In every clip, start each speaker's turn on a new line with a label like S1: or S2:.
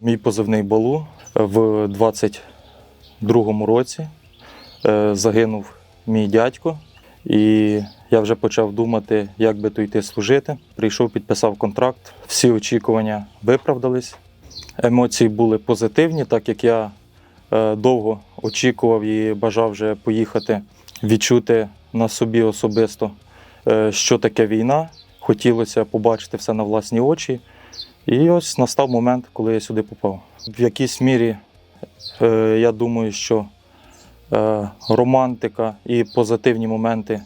S1: Мій позивний балу в 22-му році е, загинув мій дядько, і я вже почав думати, як би то йти служити. Прийшов, підписав контракт. Всі очікування виправдались. Емоції були позитивні, так як я е, довго очікував і бажав вже поїхати відчути на собі особисто, е, що таке війна. Хотілося побачити все на власні очі. І ось настав момент, коли я сюди попав. В якійсь мірі е, я думаю, що е, романтика і позитивні моменти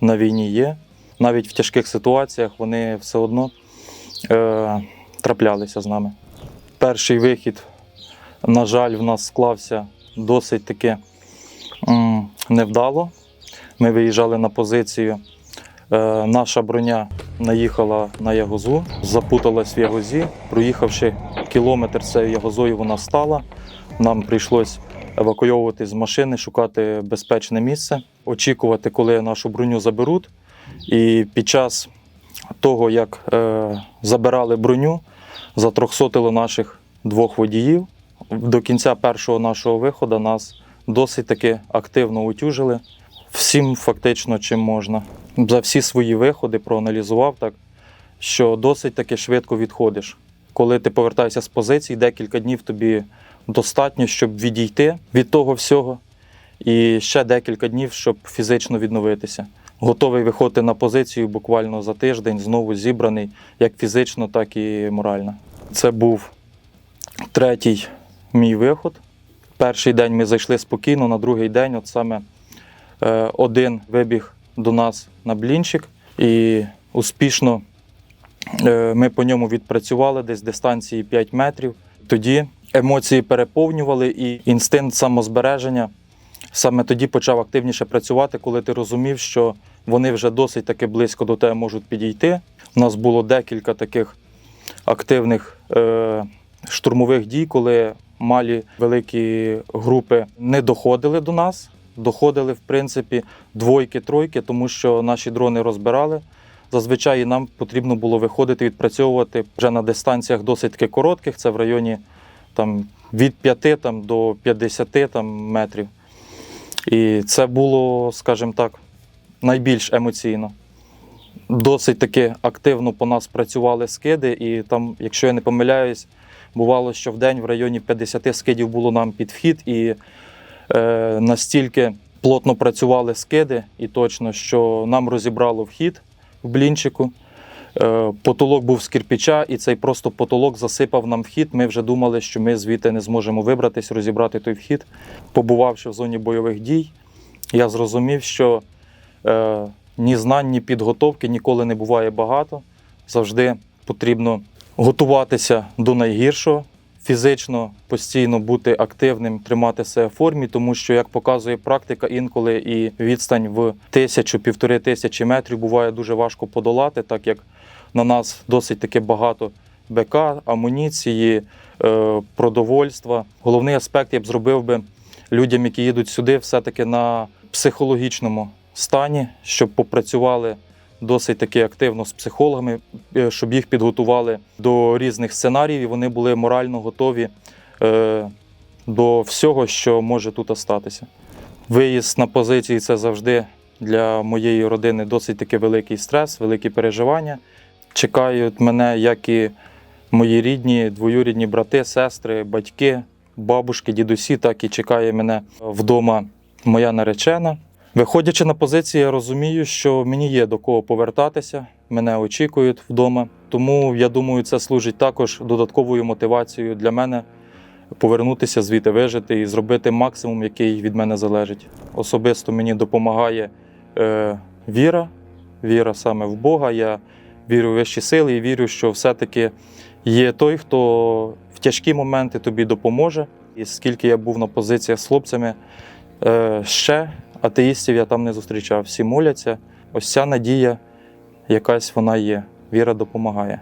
S1: на війні є. Навіть в тяжких ситуаціях вони все одно е, траплялися з нами. Перший вихід, на жаль, в нас склався досить таки невдало. Ми виїжджали на позицію. Е, наша броня наїхала на ягозу, запуталась в ягозі. Проїхавши кілометр цією ягозою, вона стала. Нам прийшлось евакуйовувати з машини, шукати безпечне місце, очікувати, коли нашу броню заберуть. І під час того, як е, забирали броню, затрохсотило наших двох водіїв. До кінця першого нашого виходу нас досить таки активно утюжили. Всім фактично чим можна. За всі свої виходи проаналізував так, що досить таки швидко відходиш. Коли ти повертаєшся з позиції, декілька днів тобі достатньо, щоб відійти від того всього, і ще декілька днів, щоб фізично відновитися. Готовий виходити на позицію буквально за тиждень, знову зібраний, як фізично, так і морально. Це був третій мій виход. Перший день ми зайшли спокійно, на другий день, от саме е, один вибіг до нас на блінчик, і успішно е, ми по ньому відпрацювали десь дистанції 5 метрів. Тоді емоції переповнювали, і інстинкт самозбереження саме тоді почав активніше працювати, коли ти розумів, що вони вже досить таки близько до тебе можуть підійти. У нас було декілька таких активних е, штурмових дій, коли малі великі групи не доходили до нас. Доходили, в принципі, двойки-тройки, тому що наші дрони розбирали. Зазвичай нам потрібно було виходити, відпрацьовувати вже на дистанціях досить таки коротких, це в районі там, від 5 там, до 50 там, метрів. І це було, скажімо так, найбільш емоційно. Досить таки активно по нас працювали скиди, і там, якщо я не помиляюсь, бувало, що в день в районі 50 скидів було нам під вхід, і настільки плотно працювали скиди, і точно, що нам розібрало вхід в блінчику. Е, потолок був з кирпича, і цей просто потолок засипав нам вхід. Ми вже думали, що ми звідти не зможемо вибратись, розібрати той вхід. Побувавши в зоні бойових дій, я зрозумів, що е, ні знань, ні підготовки ніколи не буває багато. Завжди потрібно готуватися до найгіршого, фізично постійно бути активним, тримати себе в формі, тому що, як показує практика, інколи і відстань в тисячу-півтори тисячі метрів буває дуже важко подолати, так як на нас досить таки багато БК, амуніції, е, продовольства. Головний аспект я б зробив би людям, які їдуть сюди, все-таки на психологічному стані, щоб попрацювали досить таки активно з психологами, е, щоб їх підготували до різних сценаріїв, і вони були морально готові е, до всього, що може тут статися. Виїзд на позиції це завжди для моєї родини досить таки великий стрес, великі переживання. Чекають мене як і мої рідні, двоюрідні брати, сестри, батьки, бабушки, дідусі, так і чекає мене вдома моя наречена. Виходячи на позиції, я розумію, що мені є до кого повертатися, мене очікують вдома. Тому я думаю, це служить також додатковою мотивацією для мене повернутися звідти, вижити і зробити максимум, який від мене залежить. Особисто мені допомагає е, віра, віра саме в Бога. Я вірю в вищі сили і вірю, що все-таки є той, хто в тяжкі моменти тобі допоможе. І скільки я був на позиціях з хлопцями, е, ще атеїстів я там не зустрічав. Всі моляться. Ось ця надія, якась вона є. Віра допомагає.